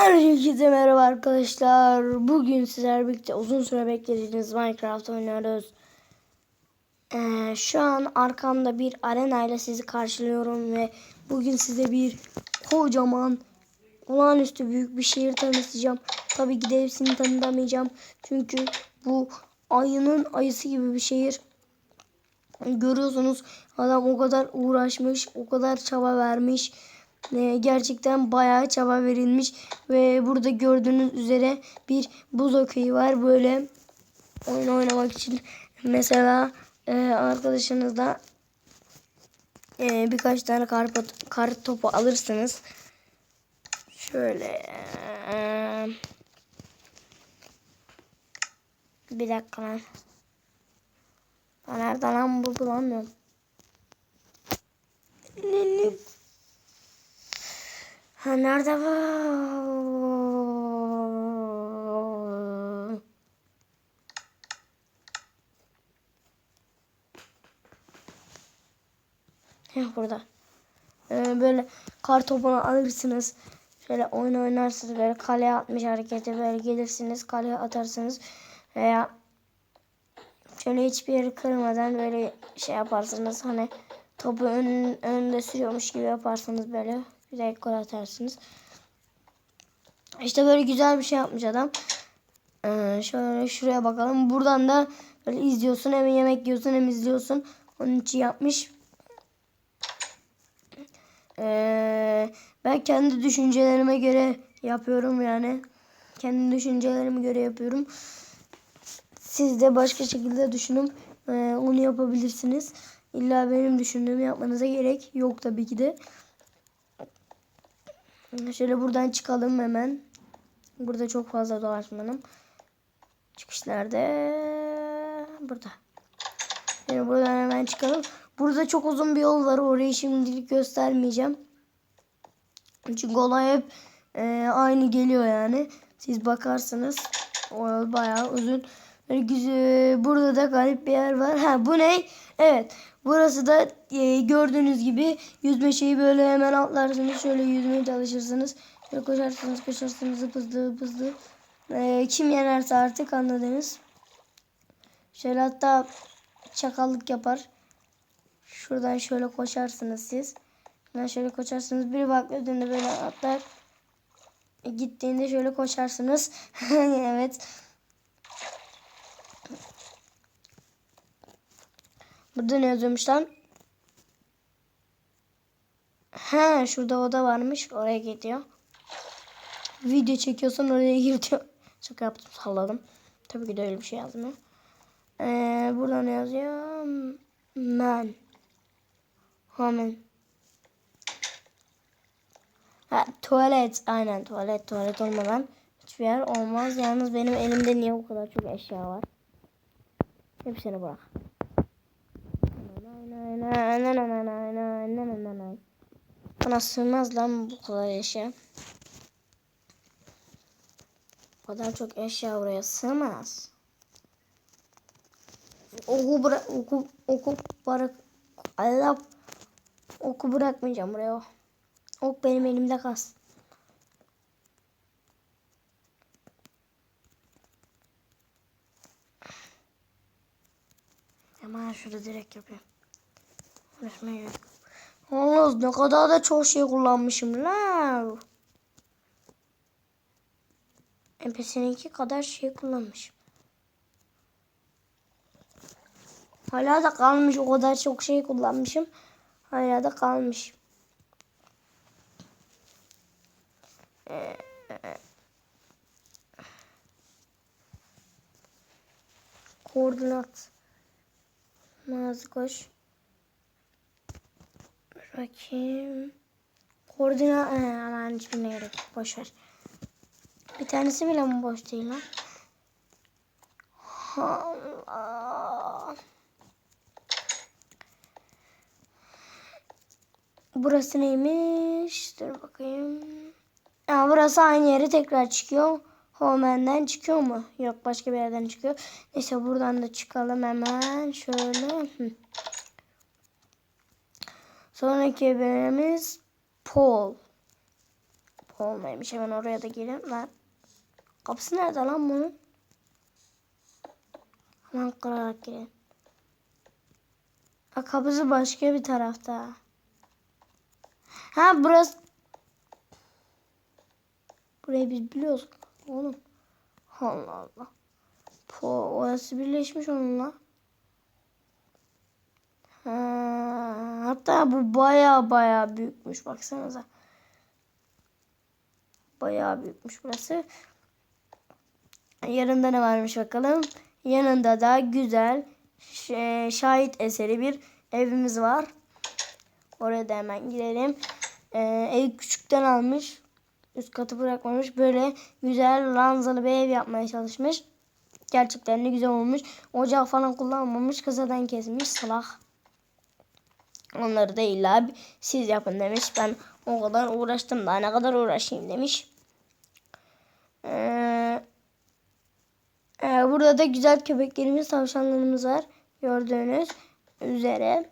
Herkese merhaba arkadaşlar. Bugün sizlerle birlikte uzun süre beklediğiniz Minecraft oynuyoruz. Ee, şu an arkamda bir arena ile sizi karşılıyorum ve bugün size bir kocaman olağanüstü büyük bir şehir tanıtacağım. Tabii ki de hepsini tanıtamayacağım. Çünkü bu ayının ayısı gibi bir şehir. Görüyorsunuz adam o kadar uğraşmış, o kadar çaba vermiş. Ee, gerçekten bayağı çaba verilmiş ve burada gördüğünüz üzere bir buz okeyi var. Böyle oyun oynamak için mesela e, arkadaşınızla e, birkaç tane kar, kar topu alırsınız. Şöyle e, bir dakika. Ben nereden lan bu bulamıyorum. Ha nerede var? Heh burada. Ee, böyle kar topunu alırsınız. Şöyle oyun oynarsınız. Böyle kaleye atmış hareketi böyle gelirsiniz. Kaleye atarsınız. Veya şöyle hiçbir yeri kırmadan böyle şey yaparsınız. Hani topu ön, önünde sürüyormuş gibi yaparsanız böyle güzel gol atarsınız. İşte böyle güzel bir şey yapmış adam. Ee, şöyle şuraya bakalım. Buradan da böyle izliyorsun hem yemek yiyorsun hem izliyorsun. Onun için yapmış. Ee, ben kendi düşüncelerime göre yapıyorum yani. Kendi düşüncelerime göre yapıyorum. Siz de başka şekilde düşünün. Ee, onu yapabilirsiniz. İlla benim düşündüğümü yapmanıza gerek yok tabii ki de. Şöyle buradan çıkalım hemen. Burada çok fazla dolaşmanım. Çıkış nerede? Burada. Yani buradan hemen çıkalım. Burada çok uzun bir yol var. Orayı şimdilik göstermeyeceğim. Çünkü olay hep e, aynı geliyor yani. Siz bakarsınız. O yol bayağı uzun. Böyle güzel. Burada da garip bir yer var. Ha bu ne? Evet. Burası da e, gördüğünüz gibi yüzme şeyi böyle hemen atlarsınız. Şöyle yüzmeye çalışırsınız. Şöyle koşarsınız koşarsınız hızlı hızlı. E, kim yenerse artık anladınız. Şöyle hatta çakallık yapar. Şuradan şöyle koşarsınız siz. Şuradan şöyle koşarsınız. Biri bakladığında böyle atlar. E, gittiğinde şöyle koşarsınız. evet. Burada ne yazıyormuş lan? He şurada oda varmış. Oraya gidiyor. Video çekiyorsan oraya gir diyor. Şaka yaptım salladım. Tabii ki de öyle bir şey yazmıyor. Ee, burada ne yazıyor? Man. Woman. Ha, tuvalet. Aynen tuvalet. Tuvalet olmadan hiçbir yer olmaz. Yalnız benim elimde niye bu kadar çok eşya var? Hepsini bırak. Bana sığmaz lan bu kadar eşya. Bu kadar çok eşya buraya sığmaz. Oku bırak oku oku bırak Allah oku bırakmayacağım buraya. Ok benim elimde kalsın. Hemen şurada direkt yapayım. Yok. Yalnız ne kadar da çok şey kullanmışım la. MP2 kadar şey kullanmışım. Hala da kalmış o kadar çok şey kullanmışım. Hala da kalmış. Koordinat. Nazlı koş. Bakayım. Koordinat. He, hemen hiçbirine gerek yok. Boş ver. Bir tanesi bile mi boş değil lan? Allah. Burası neymiş? Dur bakayım. Aa, burası aynı yere tekrar çıkıyor. Homen'den çıkıyor mu? Yok başka bir yerden çıkıyor. Neyse buradan da çıkalım hemen. Şöyle. Hı. Sonraki bölümümüz Paul. Olmaymış. Hemen oraya da gelin. Lan. Kapısı nerede lan bunun? Hemen kırarak gelin. Ha, kapısı başka bir tarafta. Ha burası. Burayı biz biliyoruz. Oğlum. Allah Allah. Po, orası birleşmiş onunla. Ha, hatta bu baya baya büyükmüş. Baksanıza. Baya büyükmüş burası. Yanında ne varmış bakalım. Yanında da güzel ş- şahit eseri bir evimiz var. Oraya da hemen girelim. Ee, ev küçükten almış. Üst katı bırakmamış. Böyle güzel ranzalı bir ev yapmaya çalışmış. Gerçekten de güzel olmuş. Ocak falan kullanmamış. Kısadan kesmiş. Salak. Onları da illa siz yapın demiş. Ben o kadar uğraştım daha ne kadar uğraşayım demiş. Ee, e, burada da güzel köpeklerimiz, tavşanlarımız var. Gördüğünüz üzere.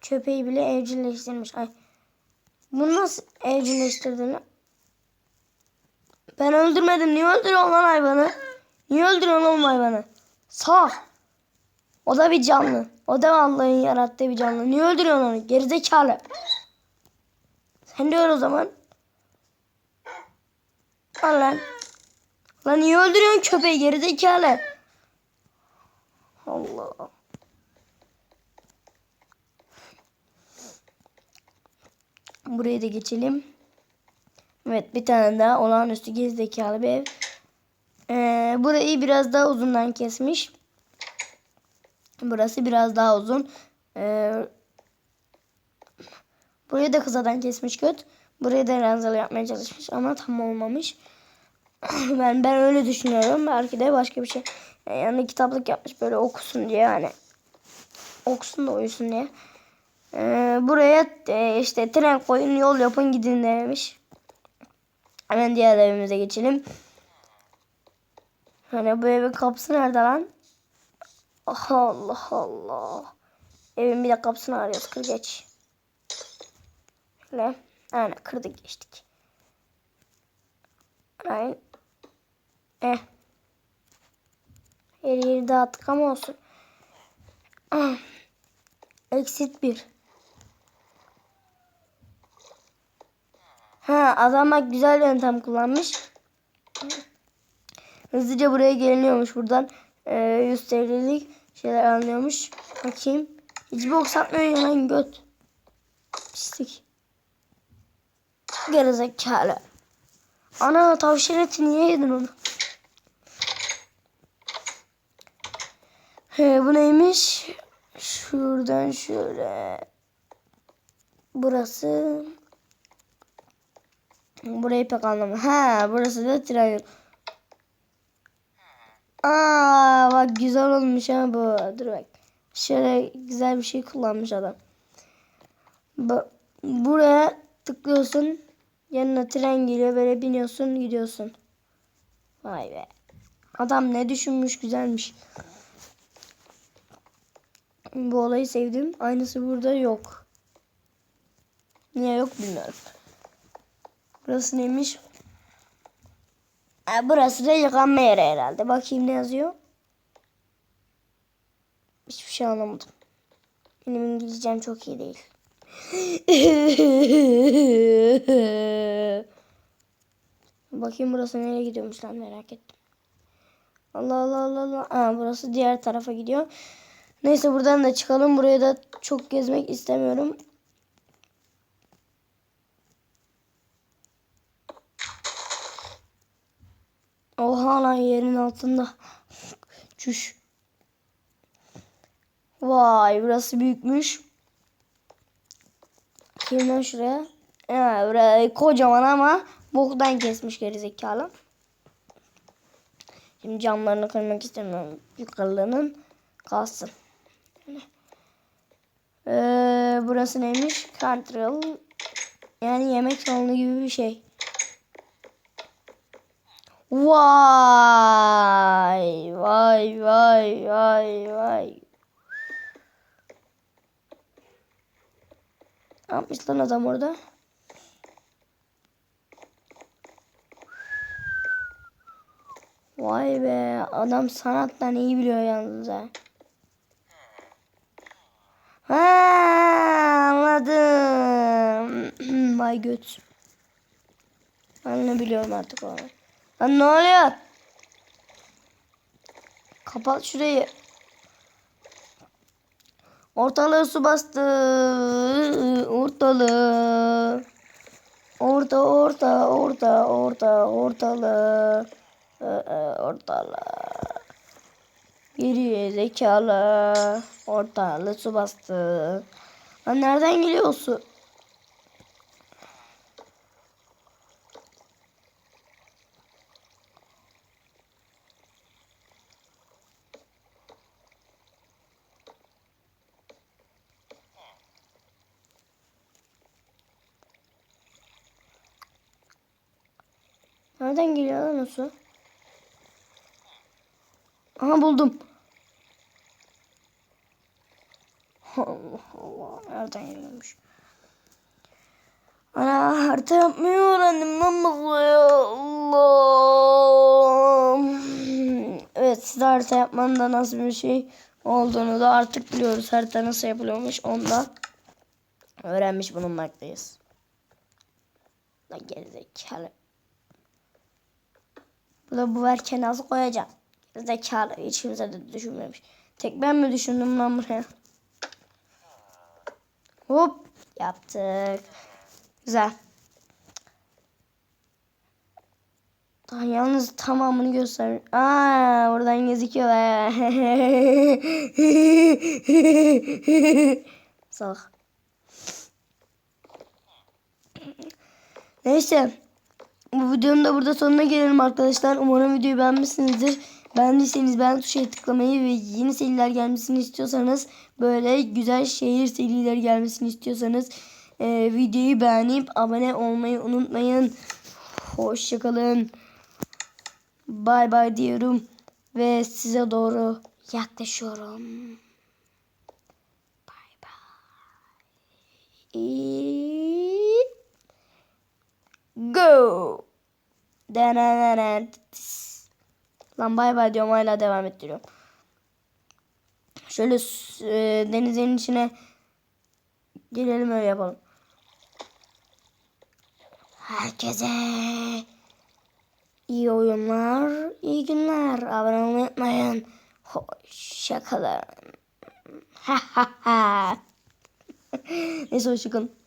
Köpeği bile evcilleştirmiş. Ay. Bunu nasıl evcilleştirdin? Ben öldürmedim. Niye öldürüyorsun lan hayvanı? Niye öldürüyorsun oğlum hayvanı? Sağ. O da bir canlı. O da Allah'ın yarattığı bir canlı. Niye öldürüyorsun onu? Gerizekalı. Sen de o zaman. Al lan. Lan niye öldürüyorsun köpeği gerizekalı? Allah. Buraya da geçelim. Evet bir tane daha olağanüstü gerizekalı bir ev. Ee, burayı biraz daha uzundan kesmiş. Burası biraz daha uzun. Ee, burayı da kısadan kesmiş göt. Burayı da ranzalı yapmaya çalışmış ama tam olmamış. ben ben öyle düşünüyorum. Belki de başka bir şey. Yani kitaplık yapmış böyle okusun diye yani. Okusun da uyusun diye. Ee, buraya e, işte tren koyun yol yapın gidin demiş. Hemen diğer evimize geçelim. Hani bu evin kapısı nerede lan? Allah Allah. Evin bir de kapısını arıyoruz. Kır geç. Şöyle. Aynen kırdık geçtik. Aynen. Eh. Her yeri dağıttık ama olsun. Ah. Exit 1. Ha adamlar güzel yöntem kullanmış. Hızlıca buraya geliniyormuş buradan. E, 100 TL'lik şeyler alınıyormuş. Bakayım. Hiçbir ok satmıyor ya lan göt. Pislik. Gerizekalı. Ana tavşan eti niye yedin onu? He, bu neymiş? Şuradan şöyle. Burası. Burayı pek anlamadım. Ha, burası da tren. Aa, bak güzel olmuş ha bu. Dur bak. Şöyle güzel bir şey kullanmış adam. Bu, buraya tıklıyorsun. Yanına tren geliyor. Böyle biniyorsun gidiyorsun. Vay be. Adam ne düşünmüş güzelmiş. Bu olayı sevdim. Aynısı burada yok. Niye yok bilmiyorum. Burası neymiş? Ha, burası da yıkanma yeri herhalde. Bakayım ne yazıyor. Hiçbir şey anlamadım. Benim İngilizcem çok iyi değil. Bakayım burası nereye gidiyormuş lan merak ettim. Allah Allah Allah Allah. Ha, burası diğer tarafa gidiyor. Neyse buradan da çıkalım. Buraya da çok gezmek istemiyorum. Oha lan yerin altında. Çüş. Vay burası büyükmüş. Kimden şuraya? Ha, buraya kocaman ama boktan kesmiş gerizekalı. Şimdi camlarını kırmak istemiyorum. Yukarılarının kalsın. Ee, burası neymiş? Country. Yani yemek salonu gibi bir şey. Vay vay vay vay vay. Ne yapmış lan adam orada? Vay be adam sanattan iyi biliyor yalnız ha. Ha anladım. Vay göt. Ben ne biliyorum artık onu. Lan ne oluyor? Kapat şurayı. Ortalığı su bastı. Ortalığı. Orta orta orta orta ortalığı. Ee, e, Ortalığı. Geri zekalı. Ortalığı su bastı. Lan nereden geliyor su? Nereden geliyor lan su? Aha buldum. Allah Allah. Nereden geliyormuş? Ana harita yapmayı öğrendim lan ya. Allah. Evet size harita yapmanın da nasıl bir şey olduğunu da artık biliyoruz. Harita nasıl yapılıyormuş onu da öğrenmiş bulunmaktayız. Lan gerizekalı. Burada bu verken nasıl koyacağım? Zekalı hiç kimse de düşünmemiş. Tek ben mi düşündüm lan buraya? Hop yaptık. Güzel. Daha yalnız tamamını göster. Aa oradan gözüküyorlar. Salak. Neyse. Bu videonun da burada sonuna gelelim arkadaşlar. Umarım videoyu beğenmişsinizdir. Beğendiyseniz beğen tuşuna tıklamayı ve yeni seriler gelmesini istiyorsanız böyle güzel şehir serileri gelmesini istiyorsanız e, videoyu beğenip abone olmayı unutmayın. Hoşçakalın. Bay bay diyorum ve size doğru yaklaşıyorum. Bay bay. Go. Lan bay bay diyorum hala devam ettiriyorum. Şöyle e, denizin içine girelim öyle yapalım. Herkese iyi oyunlar, iyi günler. Abone olmayı unutmayın. Hoşçakalın. Ha ha ha. Neyse hoşçakalın.